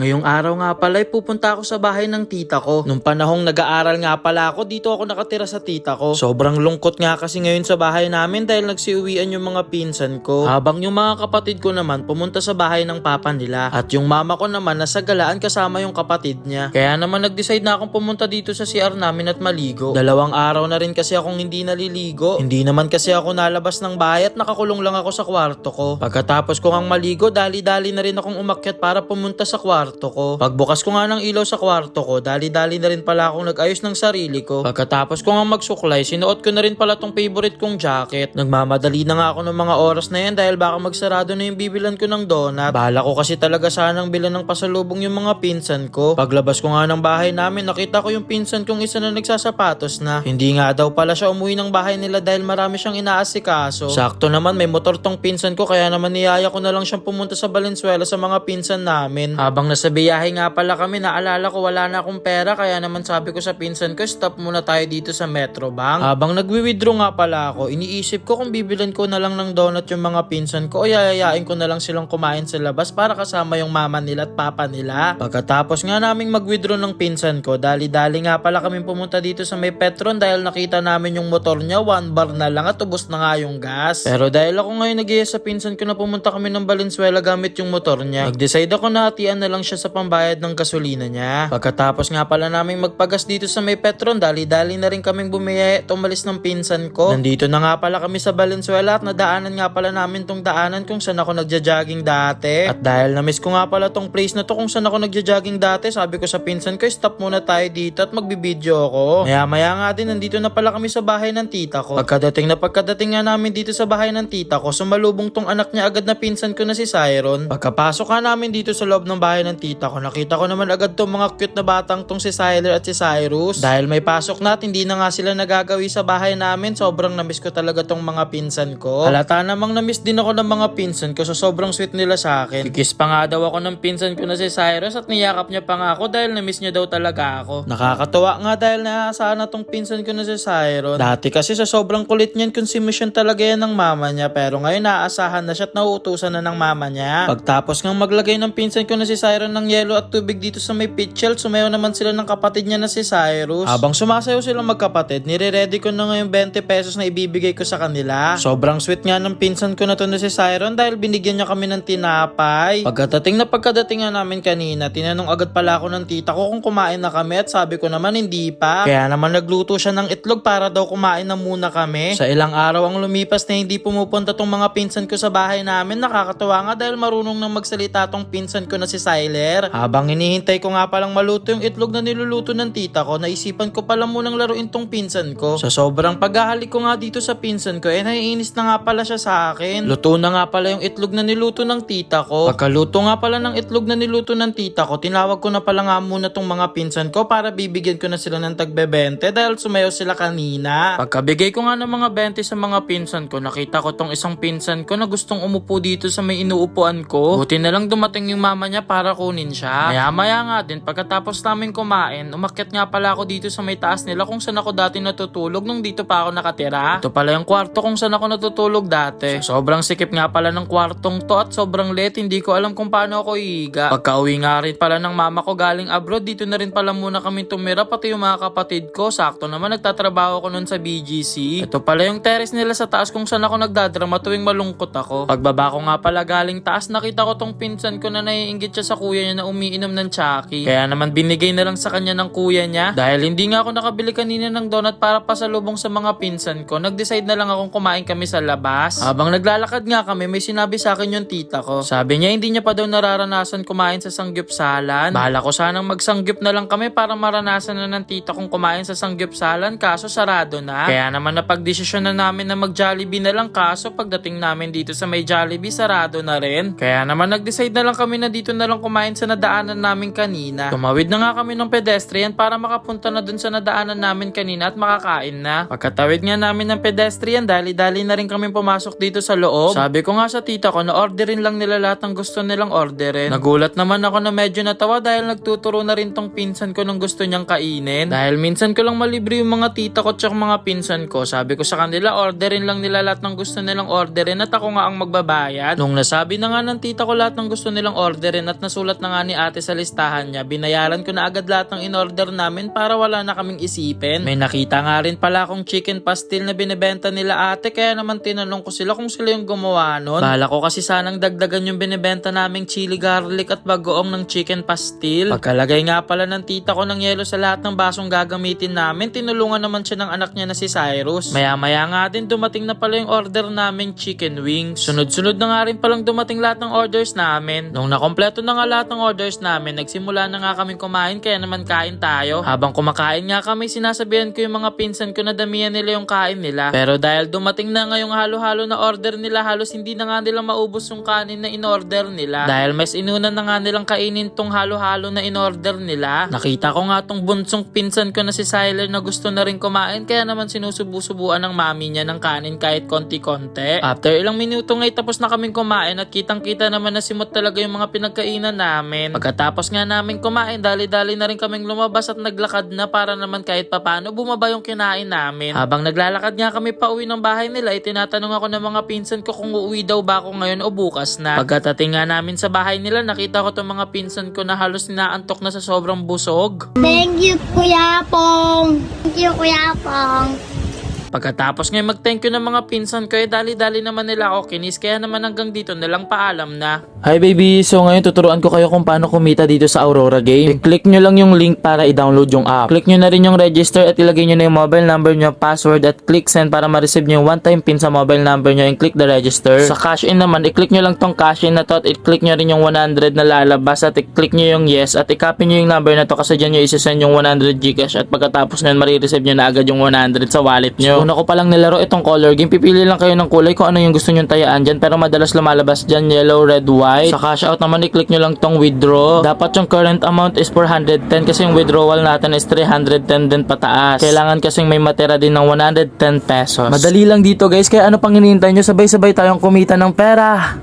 Ngayong araw nga pala ay pupunta ako sa bahay ng tita ko. Nung panahong nag-aaral nga pala ako, dito ako nakatira sa tita ko. Sobrang lungkot nga kasi ngayon sa bahay namin dahil nagsiuwian yung mga pinsan ko. Habang yung mga kapatid ko naman pumunta sa bahay ng papa nila. At yung mama ko naman nasa galaan kasama yung kapatid niya. Kaya naman nag-decide na akong pumunta dito sa CR namin at maligo. Dalawang araw na rin kasi akong hindi naliligo. Hindi naman kasi ako nalabas ng bahay at nakakulong lang ako sa kwarto ko. Pagkatapos ko ngang maligo, dali-dali na rin akong umakyat para pumunta sa kwarto ko. Pagbukas ko nga ng ilaw sa kwarto ko, dali-dali na rin pala akong nag-ayos ng sarili ko. Pagkatapos ko nga magsuklay, sinuot ko na rin pala tong favorite kong jacket. Nagmamadali na nga ako ng mga oras na yan dahil baka magsarado na yung bibilan ko ng donut. Bahala ko kasi talaga sanang bilan ng pasalubong yung mga pinsan ko. Paglabas ko nga ng bahay namin, nakita ko yung pinsan kong isa na nagsasapatos na. Hindi nga daw pala siya umuwi ng bahay nila dahil marami siyang inaasikaso. Sakto naman may motor tong pinsan ko kaya naman niyaya ko na lang siyang pumunta sa Valenzuela sa mga pinsan namin. Habang nasa biyahe nga pala kami, naalala ko wala na akong pera kaya naman sabi ko sa pinsan ko, stop muna tayo dito sa Metro Bank. Habang nagwi-withdraw nga pala ako, iniisip ko kung bibilan ko na lang ng donut yung mga pinsan ko o yayayain ko na lang silang kumain sa labas para kasama yung mama nila at papa nila. Pagkatapos nga naming mag-withdraw ng pinsan ko, dali-dali nga pala kami pumunta dito sa may Petron dahil nakita namin yung motor niya, one bar na lang at ubos na nga yung gas. Pero dahil ako ngayon nag sa pinsan ko na pumunta kami ng Valenzuela gamit yung motor niya, nag-decide ako na hatian na lang siya sa pambayad ng gasolina niya. Pagkatapos nga pala namin magpagas dito sa may Petron, dali-dali na rin kaming bumiyaya at umalis ng pinsan ko. Nandito na nga pala kami sa Valenzuela at nadaanan nga pala namin tong daanan kung saan ako nagja-jogging dati. At dahil na-miss ko nga pala tong place na to kung saan ako nagja-jogging dati, sabi ko sa pinsan ko, stop muna tayo dito at magbibideo ako. Maya maya nga din, nandito na pala kami sa bahay ng tita ko. Pagkadating na pagkadating nga namin dito sa bahay ng tita ko, sumalubong tong anak niya agad na pinsan ko na si Siron. Pagkapasok nga namin dito sa loob ng bahay ng tita ko, nakita ko naman agad tong mga cute na batang tong si Siler at si Cyrus. Dahil may pasok na at hindi na nga sila nagagawi sa bahay namin, sobrang namiss ko talaga tong mga pinsan ko. Halata namang namiss din ako ng mga pinsan ko so sobrang sweet nila sa akin. Kikis pa nga daw ako ng pinsan ko na si Cyrus at niyakap niya pa nga ako dahil namiss niya daw talaga ako. Nakakatuwa nga dahil naaasahan na tong pinsan ko na si Cyrus. Dati kasi sa sobrang kulit niyan consumption talaga yan ng mama niya pero ngayon naaasahan na siya at nauutusan na ng mama niya. Pagtapos ngang maglagay ng pinsan ko na si Cyrus ng yelo at tubig dito sa may pitchel, sumayaw naman sila ng kapatid niya na si Cyrus. Habang sumasayaw silang magkapatid, nire-ready ko na ngayon 20 pesos na ibibigay ko sa kanila. Sobrang sweet nga ng pinsan ko na to na si Cyrus dahil binigyan niya kami ng tinapay. Pagkadating na pagkadating nga namin kanina, tinanong agad pala ako ng tita ko kung kumain na kami at sabi ko naman hindi pa. Kaya naman nagluto siya ng itlog para daw kumain na muna kami. Sa ilang araw ang lumipas na hindi pumupunta tong mga pinsan ko sa bahay namin, nakakatawa nga dahil marunong nang magsalita tong pinsan ko na si Siler. Habang hinihintay ko nga palang maluto yung itlog na niluluto ng tita ko, naisipan ko pala munang laruin tong pinsan ko. Sa sobrang paghahalik ko nga dito sa pinsan ko, eh naiinis na nga pala siya sa akin. Luto na nga pala yung itlog na niluto ng tita ko. Pagkaluto nga pala ng itlog na niluto ng tita ko, tinawag ko na pala nga muna tong mga pinsan ko para bibigyan ko na sila ng tagbebente dahil sumayaw sila kanina. Pagkabigay ko nga ng mga 20 sa mga pinsan ko, nakita ko tong isang pinsan ko na gustong umupo dito sa may inuupuan ko. Buti na lang dumating yung mama niya para kunin siya. Maya maya nga din, pagkatapos namin kumain, umakyat nga pala ako dito sa may taas nila kung saan ako dati natutulog nung dito pa ako nakatira. Ito pala yung kwarto kung saan ako natutulog dati. Sobrang sikip nga pala ng kwartong to at sobrang let, hindi ko alam kung paano ako iiga. Pagka-uwi nga rin pala ng mama ko galing abroad, dito na rin pala muna kami tumira, pati yung mga kapatid ko. Sakto naman, nagtatrabaho ako nun sa BGC. Ito pala yung terrace nila sa taas kung saan ako nagdadrama tuwing malungkot ako. Pagbaba ko nga pala galing taas, nakita ko tong pinsan ko na naiingit siya sa kuya niya na umiinom ng Chucky. Kaya naman binigay na lang sa kanya ng kuya niya. Dahil hindi nga ako nakabili kanina ng donut para pasalubong sa mga pinsan ko, nag-decide na lang akong kumain kami sa labas. Habang naglalakad nga kami, may sinabi sa akin yung tita ko. Sabi niya hindi niya pa daw nararanasan kumain sa sanggupsalan. Bahala ko sanang magsanggip na lang kami para maranasan na ng tita kong kumain sa sanggupsalan kaso sarado na. Kaya naman napagdesisyon na namin na mag-Jollibee na lang kaso pagdating namin dito sa may Jollibee sarado na rin. Kaya naman nag-decide na lang kami na dito na lang kumain sa nadaanan namin kanina. Tumawid na nga kami ng pedestrian para makapunta na dun sa nadaanan namin kanina at makakain na. Pagkatawid nga namin ng pedestrian, dali-dali na rin kami pumasok dito sa loob. Sabi ko nga sa tita ko na orderin lang nila lahat ng gusto nilang orderin. Nagulat naman ako na medyo natawa dahil nagtuturo na rin tong pinsan ko ng gusto niyang kainin. Dahil minsan ko lang malibre yung mga tita ko tsaka mga pinsan ko. Sabi ko sa kanila, orderin lang nila lahat ng gusto nilang orderin at ako nga ang magbabayad. Nung nasabi na nga ng tita ko lahat ng gusto nilang orderin at nasulat sinulat na nga ni ate sa listahan niya, binayaran ko na agad lahat ng in-order namin para wala na kaming isipin. May nakita nga rin pala akong chicken pastil na binibenta nila ate kaya naman tinanong ko sila kung sila yung gumawa nun. Bala ko kasi sanang dagdagan yung binibenta naming chili garlic at bagoong ng chicken pastil. Pagkalagay nga pala ng tita ko ng yelo sa lahat ng basong gagamitin namin, tinulungan naman siya ng anak niya na si Cyrus. Maya-maya nga din dumating na pala yung order naming chicken wings. Sunod-sunod na nga rin palang dumating lahat ng orders namin. Nung nakompleto na nga lahat ng orders namin, nagsimula na nga kaming kumain kaya naman kain tayo. Habang kumakain nga kami, sinasabihan ko yung mga pinsan ko na damihan nila yung kain nila. Pero dahil dumating na nga yung halo-halo na order nila, halos hindi na nga nila maubos yung kanin na in-order nila. Dahil mas inuna na nga nilang kainin tong halo-halo na in-order nila. Nakita ko nga tong bunsong pinsan ko na si Siler na gusto na rin kumain kaya naman sinusubu-subuan ng mami niya ng kanin kahit konti-konti. After ilang minuto ngay tapos na kaming kumain at kitang-kita naman na simot talaga yung mga pinagkainan namin. Pagkatapos nga namin kumain, dali-dali na rin kaming lumabas at naglakad na para naman kahit papano bumaba yung kinain namin. Habang naglalakad nga kami pa uwi ng bahay nila, itinatanong ako ng mga pinsan ko kung uuwi daw ba ako ngayon o bukas na. Pagkatating nga namin sa bahay nila, nakita ko tong mga pinsan ko na halos ninaantok na sa sobrang busog. Thank you, Kuya Pong. Thank you, Kuya Pong. Pagkatapos ngayon mag-thank you ng mga pinsan ko, eh dali-dali naman nila ako kinis, kaya naman hanggang dito na lang paalam na. Hi baby, so ngayon tuturuan ko kayo kung paano kumita dito sa Aurora Game. I-click nyo lang yung link para i-download yung app. Click nyo na rin yung register at ilagay nyo na yung mobile number nyo, password at click send para ma-receive nyo yung one-time pin sa mobile number nyo and click the register. Sa cash in naman, i-click nyo lang tong cash in na to at i-click nyo rin yung 100 na lalabas at i-click nyo yung yes at i-copy nyo yung number na to kasi dyan nyo isi-send yung 100 Gcash at pagkatapos nyo marireceive nyo na agad yung 100 sa wallet nyo. Una ko palang nilaro itong color game, pipili lang kayo ng kulay kung ano yung gusto nyo tayaan dyan pero madalas lumalabas dyan yellow, red, white. Sa cash out naman i-click nyo lang tong withdraw. Dapat yung current amount is 410 kasi yung withdrawal natin is 310 din pataas. Kailangan kasing may matera din ng 110 pesos. Madali lang dito guys, kaya ano pang hinihintay nyo? Sabay-sabay tayong kumita ng pera.